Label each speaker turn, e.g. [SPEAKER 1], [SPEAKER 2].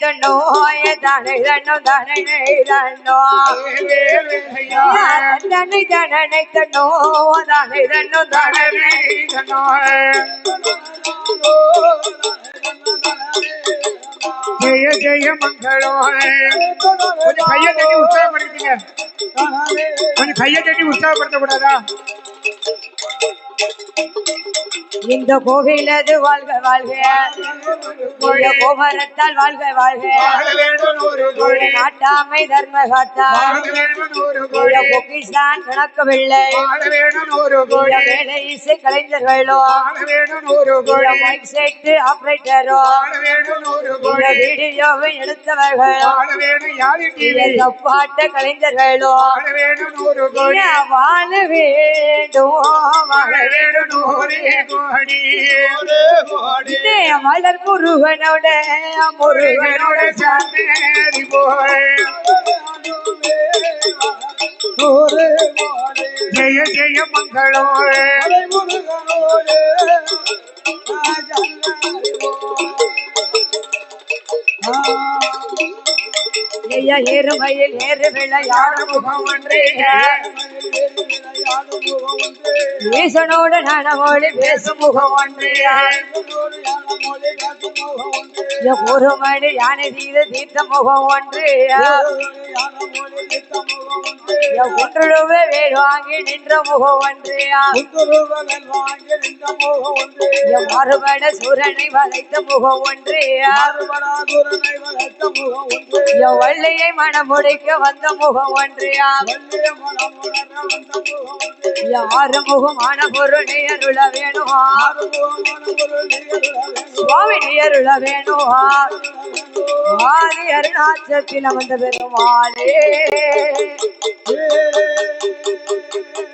[SPEAKER 1] தன்னோய தனை தன்னோ தனை தன்னோ தனை தனனை தன்னோ தனை தன்னோ தனை
[SPEAKER 2] ஜெய ஜெய மங்களம் கொஞ்சம் கையை தட்டி உற்சாகப்படுத்திங்க கொஞ்சம் கையை தட்டி உற்சாகப்படுத்த கூடாதா
[SPEAKER 1] இந்த கோவிலது வாழ்க வாழ்க. இந்த கோபுரத்தால் வாழ்க வாழ்க. நாட்டாமை தர்ம காத்தா.
[SPEAKER 2] வாழ
[SPEAKER 1] கணக்கவில்லை வேலை இசை கலைஞர்களோ மைக் செட்டு ஆபரேட்டரோ வீடியோவை எடுத்தவர்களோ பாட்ட கலைஞர்களோ
[SPEAKER 2] வாழ கோடி
[SPEAKER 1] ஏன் வாழ வேண்டும்
[SPEAKER 2] வாழ வேண்டும் ஒரு கோடி
[SPEAKER 1] இதே மலர் முருகனோட முருகனோட
[SPEAKER 2] முருகனோட சாமேரி போய் ஜெய ஜெய மங்களம்
[SPEAKER 1] ஐயா ஏறுமையில் ஏறு விளையாடும் முகம் ஒன்றே. ஈசனோட நனமொழி பேசும் முகம் ஒன்றே. ஒரு மணி யானை தீர தீர்த்த முகம் ஒன்றே. ஒன்றுவே வேறு வாங்கி நின்ற முகம் ஒன்றையா மறுபட சூரனை வளைத்த முகம் ஒன்றையா வள்ளியை மனமுடிக்க வந்த முகம் ஒன்றையா யாரு முகமான பொருளை அருள வேணுமா? சுவாமி அருள வேணுமா? ஆதி அருணாச்சத்தில் அமர்ந்த பெருமாளே.